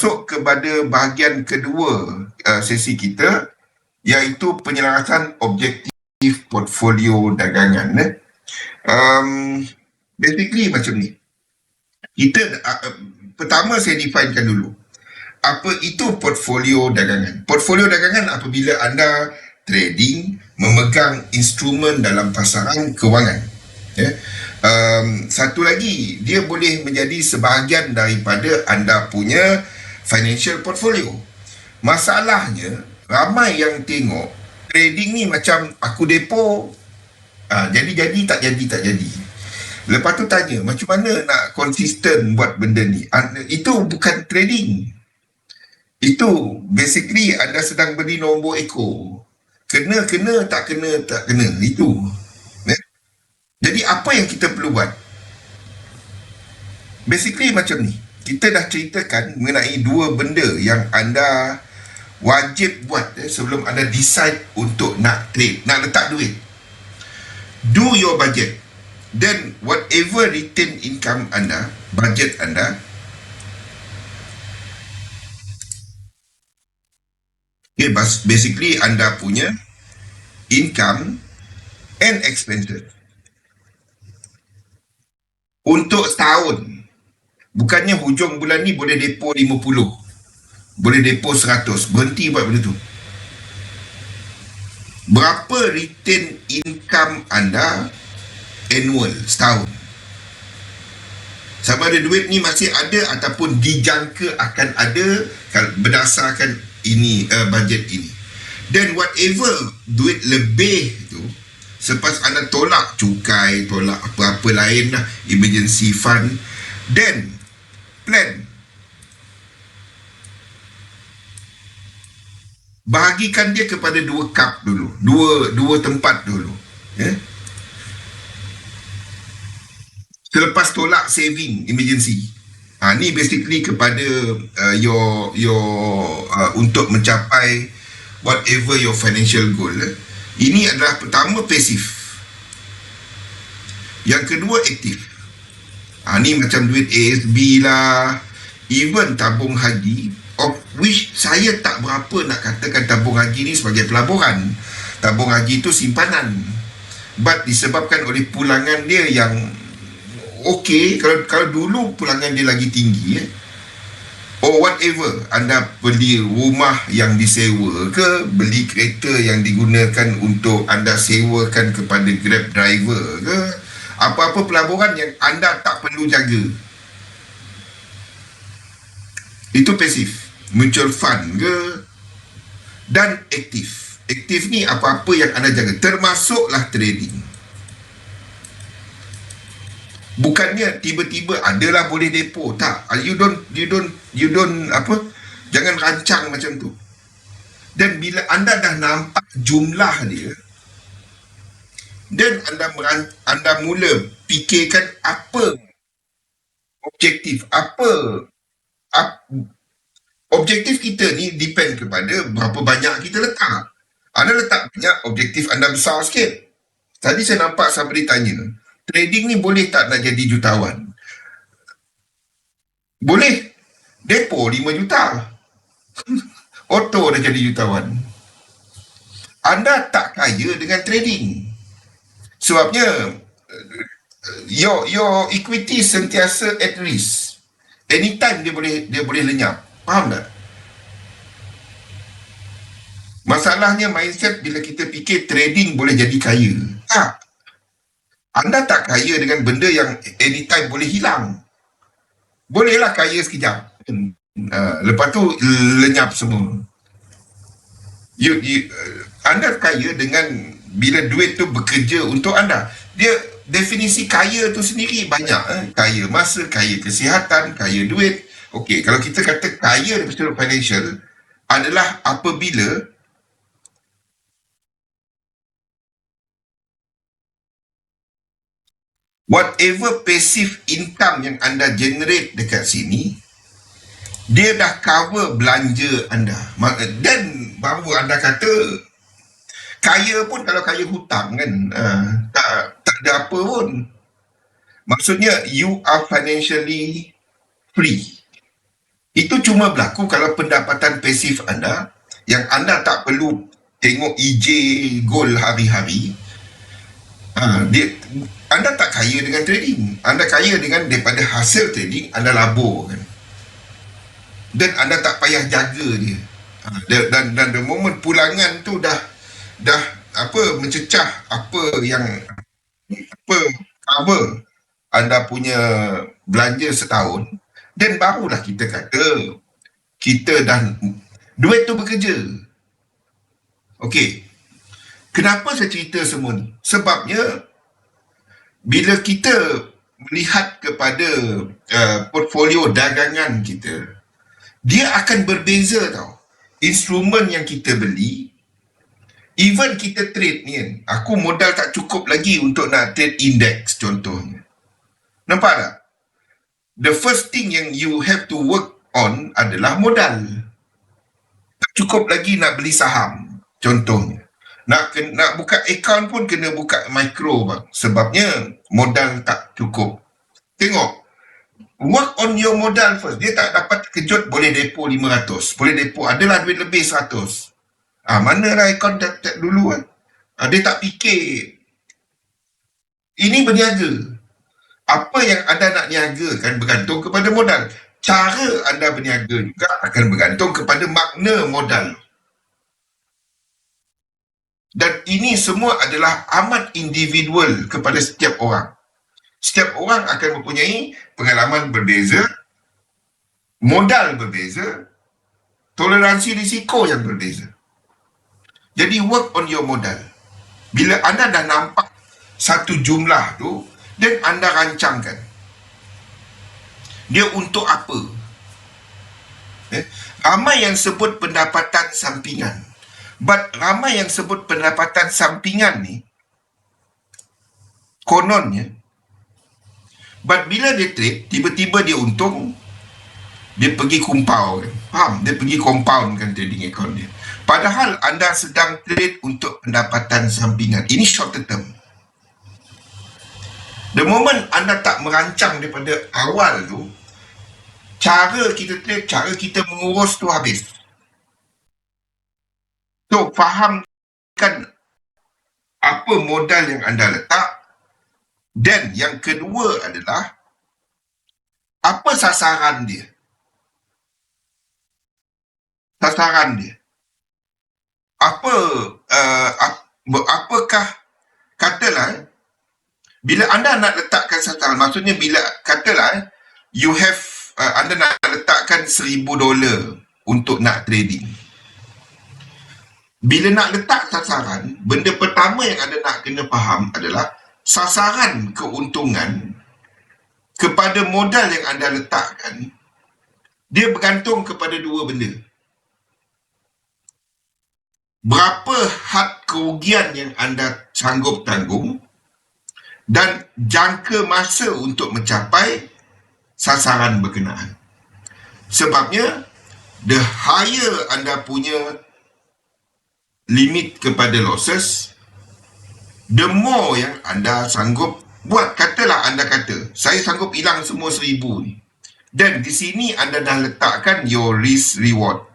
masuk kepada bahagian kedua uh, sesi kita iaitu penyelarasan objektif portfolio dagangan. Eh. Um, basically macam ni. Kita uh, uh, pertama saya definekan dulu. Apa itu portfolio dagangan? Portfolio dagangan apabila anda trading memegang instrumen dalam pasaran kewangan. Ya. Um, satu lagi, dia boleh menjadi sebahagian daripada anda punya financial portfolio. Masalahnya, ramai yang tengok trading ni macam aku depo, jadi-jadi tak jadi tak jadi. Lepas tu tanya, macam mana nak konsisten buat benda ni? Ah, itu bukan trading. Itu basically anda sedang beri nombor ekor. Kena, kena, tak kena, tak kena. Itu. Eh? Jadi apa yang kita perlu buat? Basically macam ni kita dah ceritakan mengenai dua benda yang anda wajib buat eh, sebelum anda decide untuk nak trade, nak letak duit. Do your budget. Then whatever return income anda, budget anda, okay, basically anda punya income and expenses. Untuk setahun, Bukannya hujung bulan ni boleh depo 50. Boleh depo 100. Berhenti buat benda tu. Berapa return income anda annual setahun? Sama ada duit ni masih ada ataupun dijangka akan ada berdasarkan ini uh, budget ini. Dan whatever duit lebih tu selepas anda tolak cukai, tolak apa-apa lain lah, emergency fund, then plan. Bahagikan dia kepada dua cup dulu. Dua dua tempat dulu. Ya. Selepas tolak saving emergency. Ha, ni basically kepada uh, your your uh, untuk mencapai whatever your financial goal. Eh. Ini adalah pertama pasif. Yang kedua aktif. Ha, ni macam duit ASB lah. Even tabung haji. Of which saya tak berapa nak katakan tabung haji ni sebagai pelaburan. Tabung haji tu simpanan. But disebabkan oleh pulangan dia yang okey. Kalau kalau dulu pulangan dia lagi tinggi. Eh, or whatever. Anda beli rumah yang disewa ke. Beli kereta yang digunakan untuk anda sewakan kepada grab driver ke apa-apa pelaburan yang anda tak perlu jaga. Itu pasif mutual fund ke? Dan aktif. Aktif ni apa-apa yang anda jaga. Termasuklah trading. Bukannya tiba-tiba adalah boleh depo. Tak. You don't you don't you don't apa? Jangan rancang macam tu. Dan bila anda dah nampak jumlah dia dan anda anda mula fikirkan apa objektif apa, apa objektif kita ni depend kepada berapa banyak kita letak. Anda letak banyak objektif anda besar sikit. Tadi saya nampak somebody tanya trading ni boleh tak nak jadi jutawan? Boleh. Depo 5 juta. Auto dah jadi jutawan. Anda tak kaya dengan trading Sebabnya your your equity sentiasa at risk. Anytime dia boleh dia boleh lenyap. Faham tak? Masalahnya mindset bila kita fikir trading boleh jadi kaya. Tak. Anda tak kaya dengan benda yang anytime boleh hilang. Bolehlah kaya sekejap. Uh, lepas tu lenyap semua. You, you, uh, anda kaya dengan bila duit tu bekerja untuk anda. Dia definisi kaya tu sendiri banyak eh? kaya masa kaya kesihatan kaya duit. Okey kalau kita kata kaya dari sudut financial adalah apabila whatever passive income yang anda generate dekat sini dia dah cover belanja anda. Dan baru anda kata kaya pun kalau kaya hutang kan uh, tak tak ada apa pun maksudnya you are financially free Itu cuma berlaku kalau pendapatan pasif anda yang anda tak perlu tengok EJ gold hari-hari. Ha, dia, anda tak kaya dengan trading. Anda kaya dengan daripada hasil trading, anda labur kan. Dan anda tak payah jaga dia. Ha, dan dan the moment pulangan tu dah dah apa mencecah apa yang apa cover anda punya belanja setahun dan barulah kita kata kita dah duit tu bekerja. Okey. Kenapa saya cerita semua ni? Sebabnya bila kita melihat kepada uh, portfolio dagangan kita, dia akan berbeza tau. Instrumen yang kita beli, even kita trade ni kan, aku modal tak cukup lagi untuk nak trade index contohnya. Nampak tak? The first thing yang you have to work on adalah modal. Tak cukup lagi nak beli saham contohnya. Nak nak buka account pun kena buka micro bang. Sebabnya modal tak cukup. Tengok. Work on your modal first. Dia tak dapat kejut boleh depo 500. Boleh depo adalah duit lebih 100. Ah mana lah account tak, tak dulu kan. Ah, dia tak fikir. Ini berniaga. Apa yang anda nak niagakan bergantung kepada modal. Cara anda berniaga juga akan bergantung kepada makna modal. Dan ini semua adalah amat individual kepada setiap orang. Setiap orang akan mempunyai pengalaman berbeza, modal berbeza, toleransi risiko yang berbeza. Jadi work on your modal. Bila anda dah nampak satu jumlah tu, dan anda rancangkan. Dia untuk apa? Eh? Ramai yang sebut pendapatan sampingan. But ramai yang sebut pendapatan sampingan ni kononnya but bila dia trade tiba-tiba dia untung dia pergi kan faham dia pergi compound kan trading account dia padahal anda sedang trade untuk pendapatan sampingan ini short term the moment anda tak merancang daripada awal tu cara kita trade cara kita mengurus tu habis So, fahamkan apa modal yang anda letak dan yang kedua adalah apa sasaran dia. Sasaran dia. Apa uh, apakah katalah bila anda nak letakkan sasaran maksudnya bila katalah you have uh, anda nak letakkan seribu dolar untuk nak trading bila nak letak sasaran, benda pertama yang anda nak kena faham adalah sasaran keuntungan kepada modal yang anda letakkan, dia bergantung kepada dua benda. Berapa had kerugian yang anda sanggup tanggung dan jangka masa untuk mencapai sasaran berkenaan. Sebabnya, the higher anda punya limit kepada losses the more yang anda sanggup buat. Katalah anda kata saya sanggup hilang semua seribu ni. Dan di sini anda dah letakkan your risk reward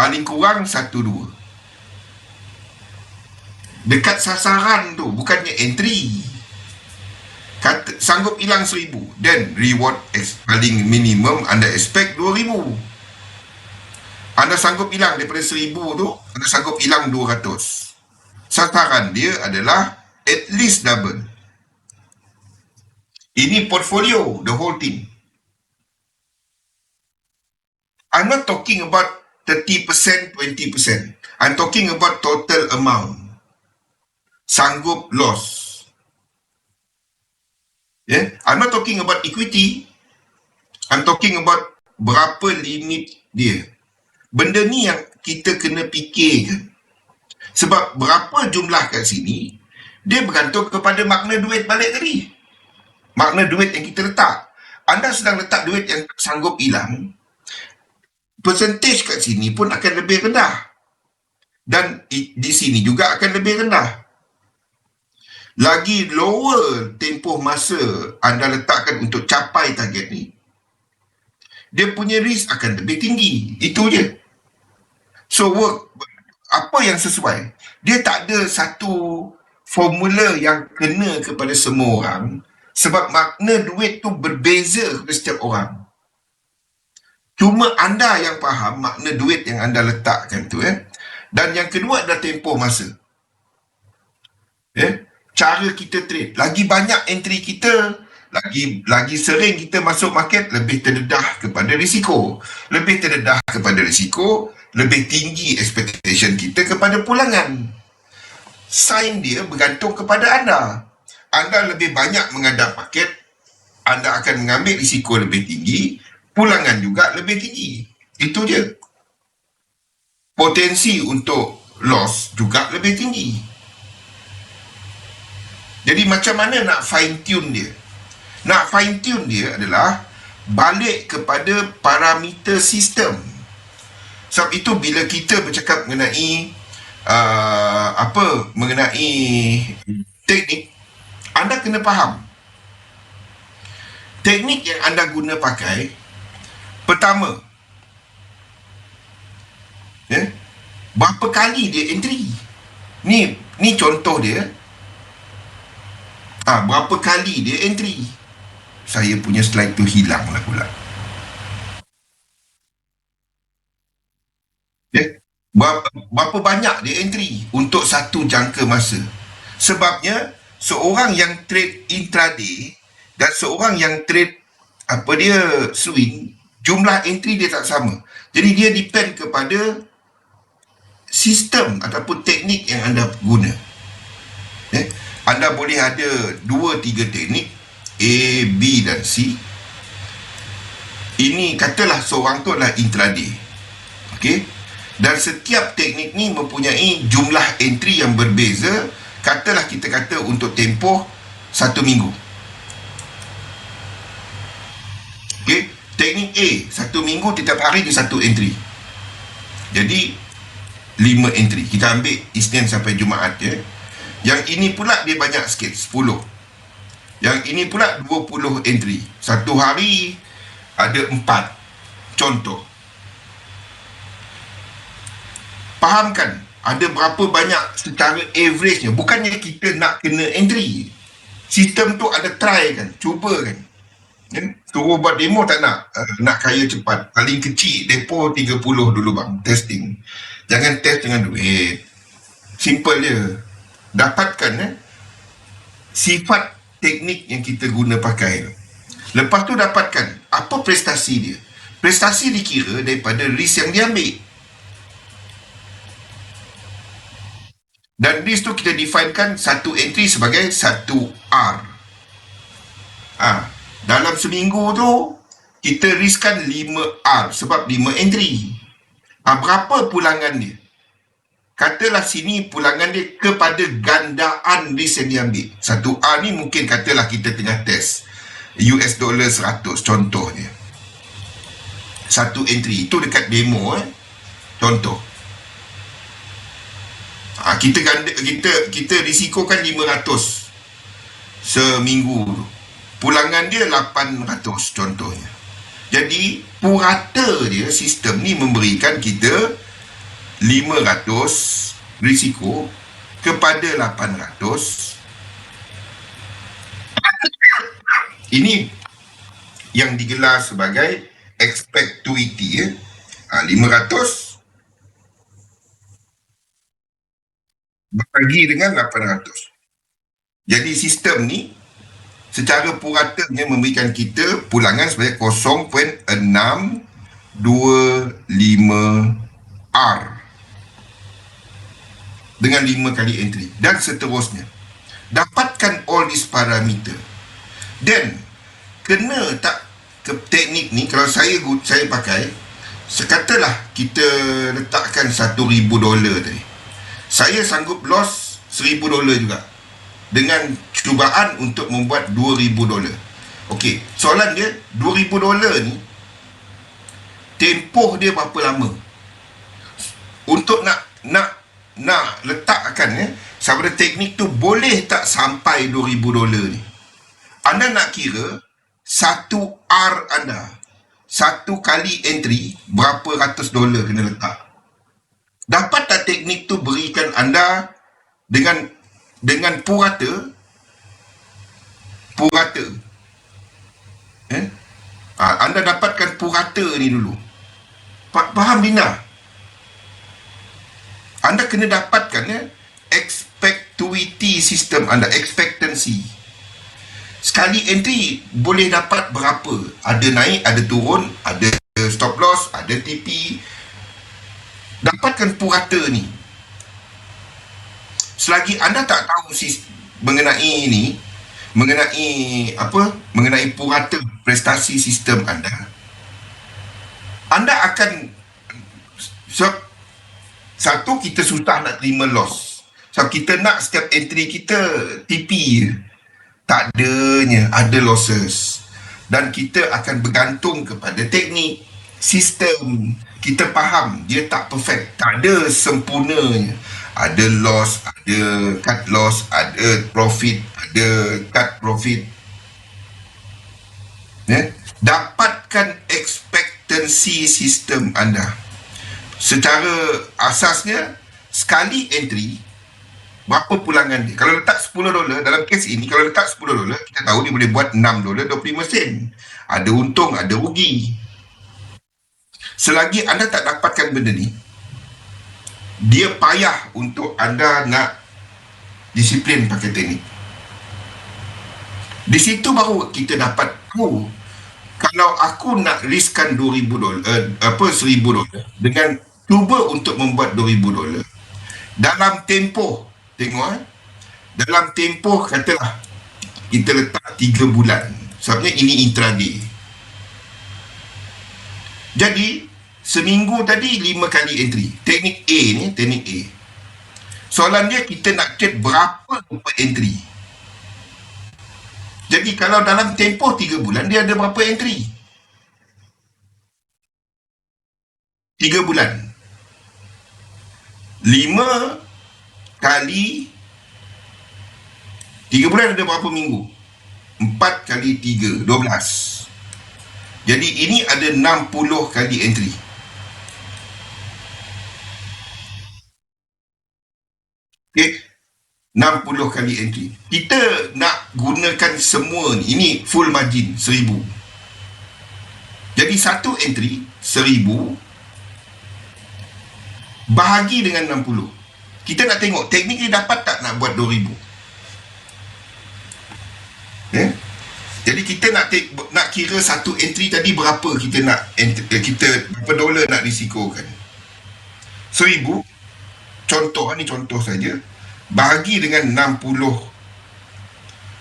paling kurang satu dua dekat sasaran tu bukannya entry kata, sanggup hilang seribu dan reward paling minimum anda expect dua ribu anda sanggup hilang daripada seribu tu, anda sanggup hilang dua ratus. Sasaran dia adalah at least double. Ini portfolio, the whole thing. I'm not talking about 30%, 20%. I'm talking about total amount. Sanggup loss. Yeah? I'm not talking about equity. I'm talking about berapa limit dia. Benda ni yang kita kena fikirkan. Sebab berapa jumlah kat sini, dia bergantung kepada makna duit balik tadi. Makna duit yang kita letak. Anda sedang letak duit yang sanggup hilang, percentage kat sini pun akan lebih rendah. Dan di sini juga akan lebih rendah. Lagi lower tempoh masa anda letakkan untuk capai target ni, dia punya risk akan lebih tinggi. Itu je. So work apa yang sesuai? Dia tak ada satu formula yang kena kepada semua orang sebab makna duit tu berbeza kepada setiap orang. Cuma anda yang faham makna duit yang anda letakkan tu eh. Dan yang kedua adalah tempoh masa. Eh, cara kita trade. Lagi banyak entry kita, lagi lagi sering kita masuk market lebih terdedah kepada risiko. Lebih terdedah kepada risiko, lebih tinggi expectation kita kepada pulangan. Sign dia bergantung kepada anda. Anda lebih banyak menghadap market, anda akan mengambil risiko lebih tinggi, pulangan juga lebih tinggi. Itu je. Potensi untuk loss juga lebih tinggi. Jadi macam mana nak fine tune dia? Nak fine tune dia adalah balik kepada parameter sistem. Sebab itu bila kita bercakap mengenai uh, apa mengenai teknik anda kena faham teknik yang anda guna pakai pertama. Ya? Yeah, berapa kali dia entry? Ni ni contoh dia. Ah berapa kali dia entry? Saya punya slide tu hilang lah pula. Berapa banyak dia entry untuk satu jangka masa. Sebabnya seorang yang trade intraday dan seorang yang trade apa dia swing jumlah entry dia tak sama. Jadi dia depend kepada sistem ataupun teknik yang anda guna. Eh? Anda boleh ada dua tiga teknik A, B dan C. Ini katalah seorang tu adalah intraday. Okey dan setiap teknik ni mempunyai jumlah entry yang berbeza katalah kita kata untuk tempoh satu minggu teknik A. Satu minggu setiap hari dia satu entry. Jadi lima entry. Kita ambil Isnin sampai Jumaat ya. yang ini pula dia banyak sikit sepuluh. yang ini pula dua puluh entry. Satu hari ada empat. Contoh. Fahamkan ada berapa banyak secara average-nya. Bukannya kita nak kena entry. Sistem tu ada try kan cuba kan. Ya? Suruh buat demo tak nak? Uh, nak kaya cepat. Paling kecil depo 30 dulu bang. Testing. Jangan test dengan duit. Simple je. Dapatkan eh, sifat teknik yang kita guna pakai lepas tu dapatkan apa prestasi dia? Prestasi dikira daripada risk yang diambil. Dan list tu kita definekan satu entry sebagai satu R. Ha, dalam seminggu tu, kita riskan 5R sebab 5 entry. Ha, berapa pulangan dia? Katalah sini pulangan dia kepada gandaan risk yang diambil. Satu R ni mungkin katalah kita tengah test. US dollar 100 contohnya. Satu entry. Itu dekat demo eh. Contoh. Ha, kita ganda, kita kita risikokan 500 seminggu tu. Pulangan dia 800 contohnya. Jadi purata dia sistem ni memberikan kita 500 risiko kepada 800 ini yang digelar sebagai expectuity ya. Ha, 500 bagi dengan 800. Jadi sistem ni secara puratanya memberikan kita pulangan sebanyak 0.625R dengan 5 kali entry dan seterusnya. Dapatkan all these parameter. Then kena tak ke teknik ni kalau saya saya pakai sekatalah kita letakkan 1000 dolar tadi saya sanggup loss seribu dolar juga dengan cubaan untuk membuat dua ribu dolar. Okey, soalan dia dua ribu dolar ni tempoh dia berapa lama? Untuk nak nak nak letakkan ya sama teknik tu boleh tak sampai dua ribu dolar ni? Anda nak kira satu R anda satu kali entry berapa ratus dolar kena letak. Dapat tak teknik tu berikan anda dengan dengan purata purata. Eh? ha, anda dapatkan purata ni dulu. Faham Lina anda kena dapatkan ya expectuity system anda expectancy. Sekali entry boleh dapat berapa? Ada naik ada turun ada stop loss ada TP dapatkan purata ni selagi anda tak tahu sis, mengenai ini mengenai apa mengenai purata prestasi sistem anda anda akan so, satu kita susah nak terima loss. So kita nak setiap entry kita TP tak adanya ada losses. Dan kita akan bergantung kepada teknik sistem. Kita faham dia tak perfect. Tak ada sempurnanya ada loss ada cut loss ada profit ada cut profit ya dapatkan expectancy sistem anda secara asasnya sekali entry berapa pulangan dia. Kalau letak 10 dolar, dalam kes ini, kalau letak 10 dolar, kita tahu dia boleh buat 6 dolar 25 sen. Ada untung, ada rugi. Selagi anda tak dapatkan benda ni, dia payah untuk anda nak disiplin pakai teknik. Di situ baru kita dapat tahu kalau aku nak riskan 2000 dolar, uh, apa 1000 dolar dengan cuba untuk membuat 2000 dolar dalam tempoh tengok eh. dalam tempoh katalah kita letak 3 bulan sebabnya ini intraday jadi seminggu tadi 5 kali entry teknik A ni teknik A soalan dia kita nak trade berapa per entry jadi kalau dalam tempoh 3 bulan dia ada berapa entry 3 bulan 5 kali tiga bulan ada berapa minggu? Empat kali tiga, dua belas. Jadi ini ada enam puluh kali entry. Okay. puluh kali entry. Kita nak gunakan semua ni. Ini full margin, seribu. Jadi satu entry, seribu. Bahagi dengan enam puluh. Kita nak tengok teknik ni dapat tak nak buat 2000. Eh? Jadi kita nak take, nak kira satu entry tadi berapa kita nak entry, kita berapa dolar nak risikokan. 1000 contoh ni contoh saja. Bagi dengan 60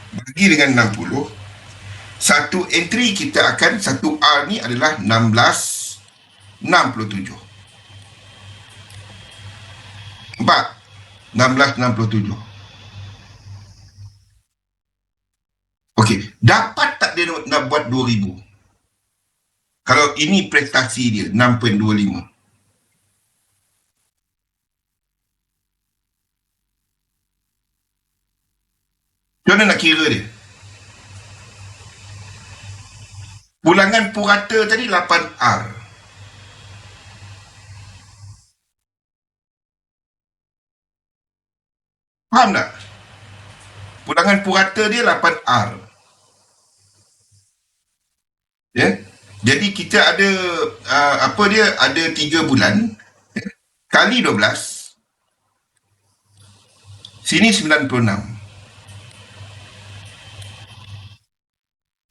bagi dengan 60 satu entry kita akan satu R ni adalah 16 67 empat. 1667. Okey, dapat tak dia nak buat 2000? Kalau ini prestasi dia 6.25. Mana nak kira dia? Pulangan purata tadi 8R. Faham tak? Pulangan purata dia 8R. Ya. Jadi kita ada uh, apa dia ada 3 bulan ya? kali 12 sini 96.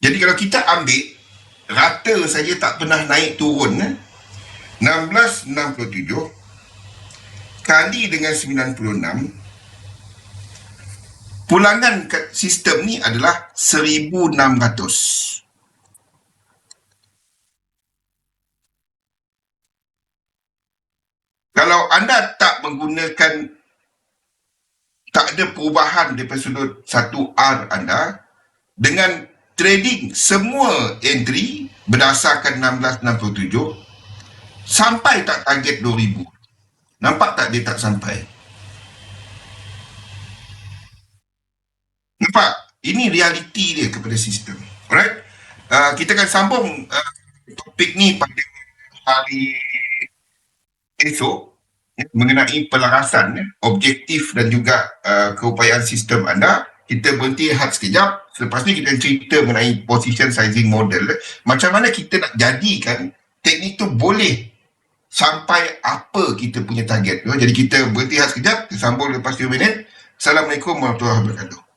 Jadi kalau kita ambil rata saja tak pernah naik turun eh? 1667 kali dengan 96 pulangan sistem ni adalah 1600 kalau anda tak menggunakan tak ada perubahan daripada sudut 1R anda dengan trading semua entry berdasarkan 1667 sampai tak target 2000 nampak tak dia tak sampai Nampak? Ini realiti dia kepada sistem. Alright? Uh, kita akan sambung uh, topik ni pada hari esok ya, mengenai pelarasan objektif dan juga uh, keupayaan sistem anda kita berhenti hat sekejap selepas ni kita cerita mengenai position sizing model. Macam mana kita nak jadikan teknik tu boleh sampai apa kita punya target? Jadi kita berhenti hat sekejap kita sambung lepas 2 minit Assalamualaikum warahmatullahi wabarakatuh